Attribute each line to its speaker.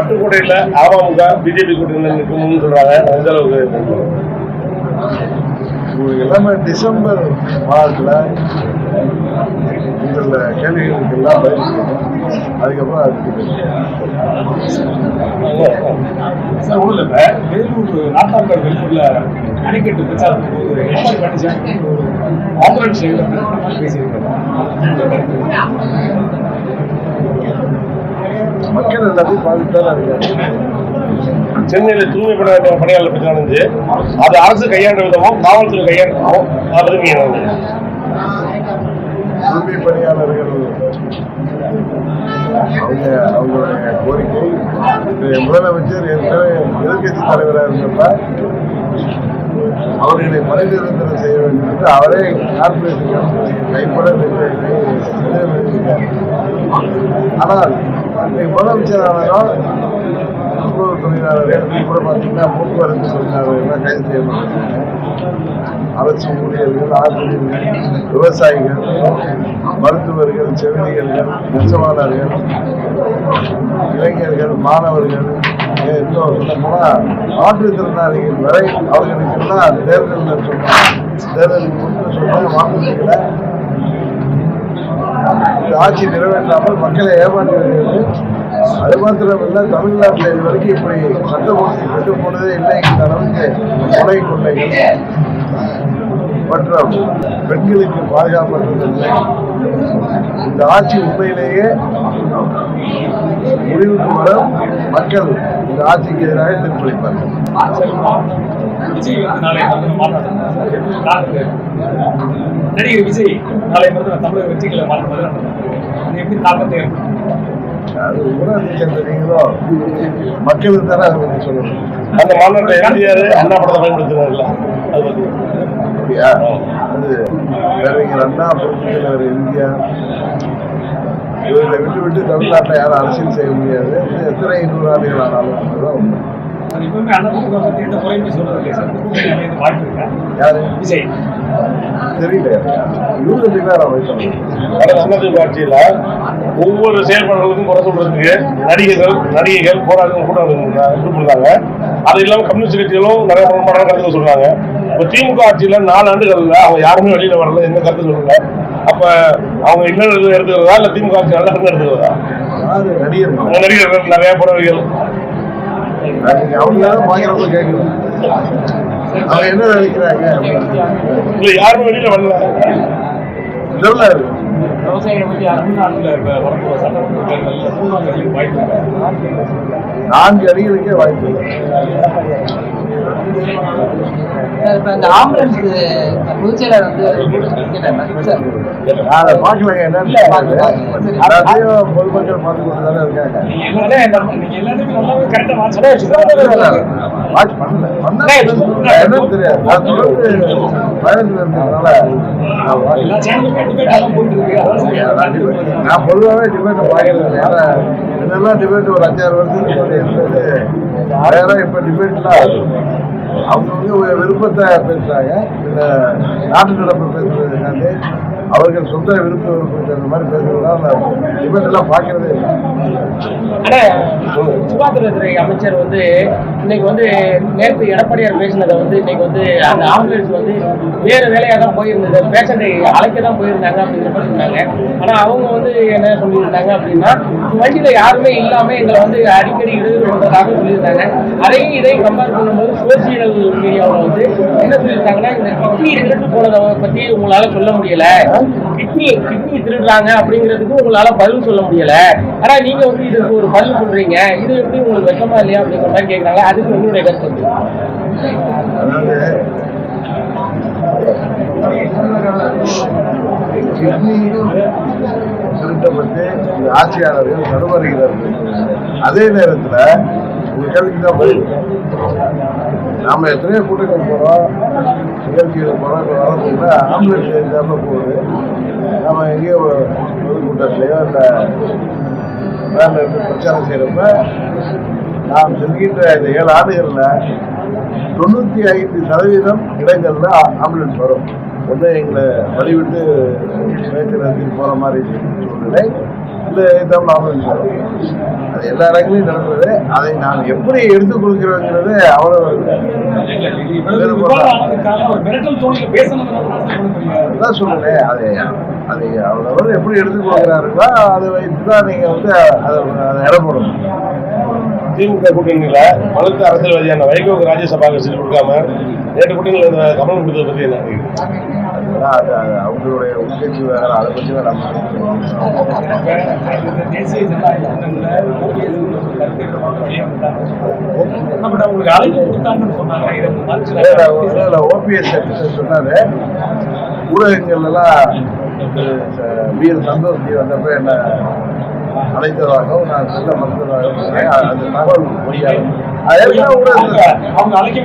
Speaker 1: பட்டுக்கோட்டையில AMMK BJP கூட்டணியில் நிற்கணும்னு சொல்றாங்க. எந்த அளவுக்கு
Speaker 2: எல்லாமே டிசம்பர் மாதத்தில் உங்கள கேள்விகளுக்கு எல்லாம். அதுக்கப்புறம் அதுக்கு
Speaker 3: சார் ஒன்றும் இல்லை வேலூர் நாட்டாங்கர் வெள்ளூர்ல அணைக்கட்டு பிரச்சாரத்துக்கு போது எடப்பாடி பழனிசாமி ஒரு ஆம்புலன்ஸ்
Speaker 2: மக்கள் எல்லாத்தையும் பாதித்து தான் இருக்காங்க
Speaker 1: சென்னையில் தூய்மை பணி பணியாளர் பிரச்சனை நடந்துச்சு அது அரசு கையாண்ட விதமும் காவல்துறை கையாண்ட அது
Speaker 2: தூய்மை பணியாளர்கள் அவங்க அவங்களுடைய கோரிக்கை இன்றைய முதலமைச்சர் ஏற்கனவே எதிர்கட்சி தலைவராக இருந்தப்ப அவர்களை பணி நிரந்தரம் செய்ய வேண்டும் என்று அவரே கார்பரேஷன் கைப்பட நிறைவேற்றியிருக்கார் ஆனால் இன்றைக்கு முதலமைச்சரானதும் கூட்டுறவு தொழிலாளர்கள் கூட பார்த்தீங்கன்னா போக்குவரத்து தொழிலாளர்கள் எல்லாம் கைது செய்யப்பட்டிருக்காங்க. அரசு ஊழியர்கள் ஆசிரியர்கள் விவசாயிகள் மருத்துவர்கள் செவிலியர்கள் நெசவாளர்கள் இளைஞர்கள் மாணவர்கள் ஏ, இன்னும் சொல்லப்போனால் மாற்றுத்திறனாளிகள் வரை அவர்களுக்கெல்லாம் தேர்தலில் சொன்னாங்க தேர்தலுக்கு முன்பு சொன்னாங்க வாக்குறுதிகளை இந்த ஆட்சி நிறைவேற்றாமல் மக்களை ஏமாற்றி வருகிறது அது மாத்திரமல்ல தமிழ்நாட்டில் இது வரைக்கும் இப்படி சட்டமூர்த்தி ஒழுங்கு கெட்டு இல்லை இந்த அளவுக்கு கொலை கொள்ளைகள். மற்றும் பெண்களுக்கு பாதுகாப்பற்றதில்லை இந்த ஆட்சி உண்மையிலேயே முடிவுக்கு வர மக்கள் இந்த ஆட்சிக்கு எதிராக தீர்ப்பளிப்பார்கள்
Speaker 3: விஜய் வந்து நாளை மாநாடு. நாட்டுக்கு நடிகர் விஜய் நாளை மறுதினம் தமிழக வெற்றிகளை மாற்றுவது அது எப்படி தாக்கத்தை?
Speaker 2: அது தானே பற்றி சொல்லணும்.
Speaker 1: அந்த மாநாட்டை எம்ஜிஆர் அண்ணா படத்தை பயன்படுத்துறாருல்ல அது பத்தி.
Speaker 2: அப்படியா? அது பேரறிஞர் அண்ணா எம்ஜிஆர். இவர்களை விட்டு விட்டு தமிழ்நாட்டில் யாரும் அரசியல் செய்ய முடியாது. எத்தனை நூறு ஆண்டுகள் ஆனாலும் அதுதான் உண்மை.
Speaker 3: அது இப்பவுமே அண்ணாதிமுக பத்தி எந்த குறையுமே சொல்றது இல்லை சார் வாய்ப்பு இருக்கா?
Speaker 2: யாரு?
Speaker 3: விஜய்.
Speaker 2: தெரியல
Speaker 1: கடந்த அதிமுக ஆட்சியில ஒவ்வொரு செயல்பாடுகளுக்கும் குறை சொல்றதுக்கு நடிகர்கள் நடிகைகள் போராட்டம் கூட்டம் கொடுத்தாங்க அது இல்லாம கம்யூனிஸ்ட் கட்சிகளும் நிறைய பிரமாணமான கருத்துக்கள் சொல்றாங்க. இப்ப திமுக ஆட்சியில நாலு ஆண்டுகள்ல அவங்க யாருமே வெளியில வரல. எந்த கருத்து சொல்லல அப்ப அவங்க இன்னும் எடுத்துக்கிறதா இல்ல திமுக ஆட்சி நல்ல கருத்து எடுத்துக்கிறதா?
Speaker 2: யாரு? நடிகர்
Speaker 1: நடிகர்கள் நிறைய புறவிகள்
Speaker 2: நீங்க அவங்களால பாக்கிறப்ப கேட்கணும் அவங்க என்ன நினைக்கிறாங்க.
Speaker 1: இல்ல யாருமே வெளியில வரல
Speaker 2: இருக்கு
Speaker 3: விவசாயிகளை பத்தி தமிழ்நாட்டில் இப்போ சட்டமன்ற தேர்தலில் வாய்ப்பு
Speaker 2: நான்கு அடிகளுக்கே வாய்ப்பு
Speaker 4: இப்போ இந்த ஆம்புலன்ஸ் பொதுச்செயலர் வந்து
Speaker 2: அதை என்னன்னு பார்த்து கொண்டு தானே இருக்காங்க
Speaker 3: வாட்ச்
Speaker 2: வாட்ச் பண்ணல. பண்ணா என்னன்னு தெரியாது. நான் தொடர்ந்து பயணத்தில் இருந்ததுனால நான் பொதுவாகவே டிபேட்டை பார்க்கறது. ஏன்னா இதெல்லாம் டிபேட் ஒரு அஞ்சாறு வருஷத்துக்கு முன்னாடி இருந்தது வேற இப்போ டிபேட்லாம் அவங்க வந்து விருப்பத்தை பேசுறாங்க. இந்த நாட்டு நடப்பு பேசுறதுக்காண்டி அவர்கள் சொந்த விருப்ப விருப்பத்தை மாதிரி பேசுறதுனால டிபேட் பார்க்கறதே
Speaker 4: சுகாதாரத்துறை அமைச்சர் வந்து இன்னைக்கு வந்து நேற்று எடப்பாடியார் பேசினதை வந்து இன்னைக்கு வந்து அந்த ஆம்புலன்ஸ் வந்து வேறு வேலையாக தான் போயிருந்தது. பேஷண்ட்டை அழைக்க தான் போயிருந்தாங்க அப்படிங்கிற மாதிரி சொன்னாங்க. ஆனா அவங்க வந்து என்ன சொல்லியிருந்தாங்க அப்படின்னா வண்டியில யாருமே இல்லாம எங்களை வந்து அடிக்கடி இடையூறு பண்றதாக சொல்லியிருந்தாங்க. அதையும் இதையும் கம்பேர் பண்ணும்போது சோசியல் மீடியாவில் வந்து என்ன சொல்லியிருந்தாங்கன்னா இந்த கிட்னி திருட்டு போனதை பத்தி உங்களால சொல்ல முடியல. கிட்னி கிட்னி திருடுறாங்க அப்படிங்கிறதுக்கு உங்களால பதில் சொல்ல முடியல. ஆனா நீங்க வந்து இதுக்கு ஒரு பதில் சொல்றீங்க. இது எப்படி உங்களுக்கு வெக்கமா இல்லையா அப்படிங்கிற மாதிரி கேக்குறாங்க. அதுக்கு உங்களுடைய கருத்து
Speaker 2: அதாவது திருட்டப்பட்டு ஆட்சியாளர்கள் நடுவருகிறார்கள். அதே நேரத்தில் உங்க கேள்விக்கு தான் பதில். நாம எத்தனையோ கூட்டங்கள் போறோம். நிகழ்ச்சிகள் மரம் ஆம்புலன்ஸ் இல்லாமல் போகுது. நம்ம எங்கேயோ பொதுக்கூட்டத்திலையோ இல்லை வேலை இருந்து பிரச்சாரம் செய்கிறப்ப நாம் செல்கின்ற இந்த ஏழு ஆண்டுகளில் தொண்ணூற்றி ஐந்து சதவீதம் இடங்களில் ஆம்புலன்ஸ் வரும். ஒன்று எங்களை வழிவிட்டு பேச்சு போகிற மாதிரி சூழ்நிலை இந்த இதான் அது எல்லா இடங்களையும் நடந்தது. அதை நான் எப்படி எடுத்துக்கொள்கிறோங்கிறது அவரவர்
Speaker 3: இல்ல,
Speaker 2: அதான் சொல்லுறேன் அதை அதை அவரவர் எப்படி எடுத்துக்கொள்கிறார்களோ அதை வைத்து தான் நீங்க வந்து அதை அதை இடம் போடணும்
Speaker 1: திமுக கூட்டணியில பழுத்த அரசியல்வாதியான வைகோக்கு ராஜ்யசபாவுக்கு சீட் கொடுக்காம நேற்று கூட்டணியில் இந்த கவனம் கொடுத்ததை பத்தி என்ன
Speaker 2: அவங்களுடைய உட்கட்சி வேற அதை பற்றி தான் நம்ம ஓபிஎஸ் சொன்னாரு. ஊடகங்கள் எல்லாம் பி எல் சந்தோஷ் ஜி வந்தப்ப என்ன அழைத்ததாகவும் நான் செல்ல மறுத்ததாகவும் அது- அந்த தகவல் பொய்யாகும் அதே
Speaker 3: அவங்க அழைக்க